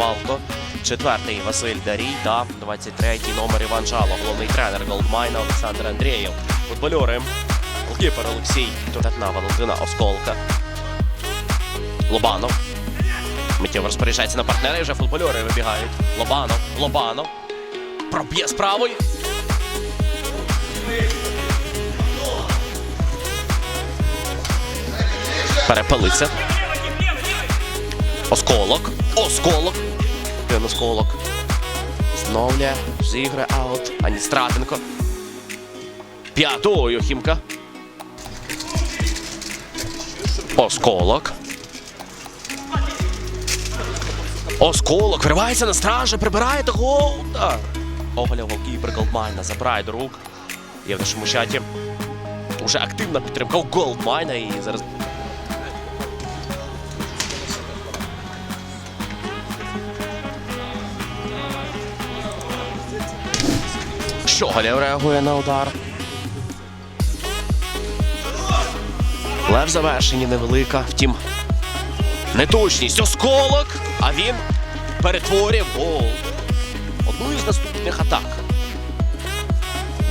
Рибалко. Четвертий Василь Дарій та 23-й номер Іван Жало. Головний тренер Голдмайна Олександр Андрієв. Футбольори. Голкіпер Олексій. Тотетна Валентина Осколка. Лобанов. Миттєво розпоряджається на партнера і вже футбольори вибігають. Лобанов. Лобанов. Проб'є з правої. Перепалиться. Осколок. Осколок. Один осколок. Зновлює. Зіграє аут. Ані Стратенко. П'ятою Хімка. Осколок. Осколок виривається на стражі, прибирає того. Оголя голкіпер Голдмайна забирає до рук. Є в нашому чаті. Уже активна підтримка у Голдмайна і зараз. Щоголєв реагує на удар. Лев завершені невелика, втім. Неточність осколок, а він перетворює гол. Одну із наступних атак.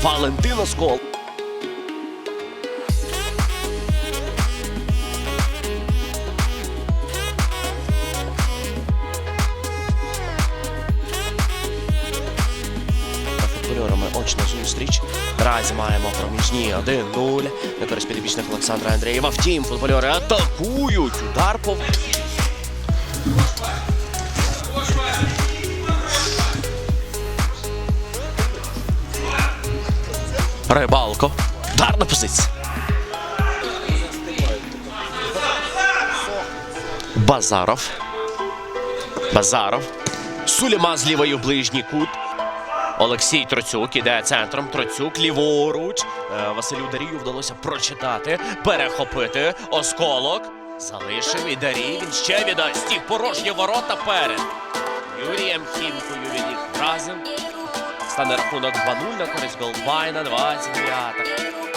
Валентин Оскол. Зустріч. Наразі маємо проміжні 1-0 на користь підопічних Олександра Андрієва. Втім, футбольори атакують. Удар по Рибалко. Ударна позиція. Базаров. Базаров. Суліма з лівою ближній кут. Олексій Троцюк іде центром. Троцюк ліворуч. Е, Василю Дарію вдалося прочитати, перехопити. Осколок. Залишив і Дарій. Він ще віддасть їх порожні ворота перед. Юрієм Хімкою від їх разом. Стане рахунок 2-0 на користь Голбайна 29.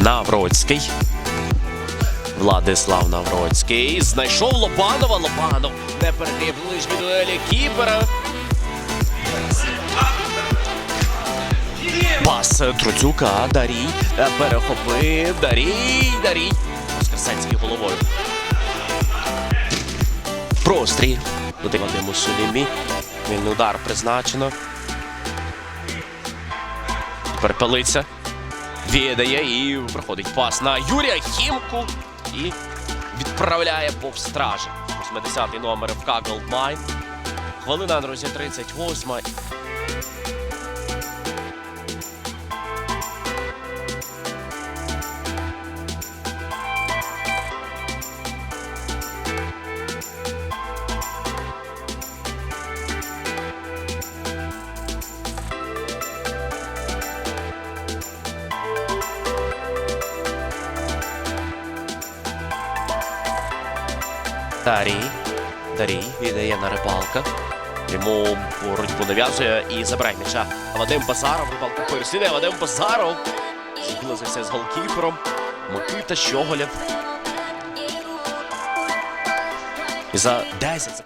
Навроцький. Владислав Навроцький. Знайшов Лобанова. Лобанов не перегрів ближні дуелі Кіпера. Пас Труцюка. Дарій. Перехопив. Дарій. Дарій. Воскресенський головою. Прострій. Буде Вадиму Сулімі. Він удар призначено. Перепалиться. Віддає і проходить пас на Юрія Хімку і відправляє повз стражі. 80-й номер ФК Голдмайн. Хвилина, друзі, 38. Дарій. Дарій віддає на рибалка. Йому боротьбу нав'язує і забирає м'яча. Вадим Базаров, рибалку переслідує. Вадим Базаров. Зблизився з голкіпером. Микита Щоголєв. І за 10 секунд.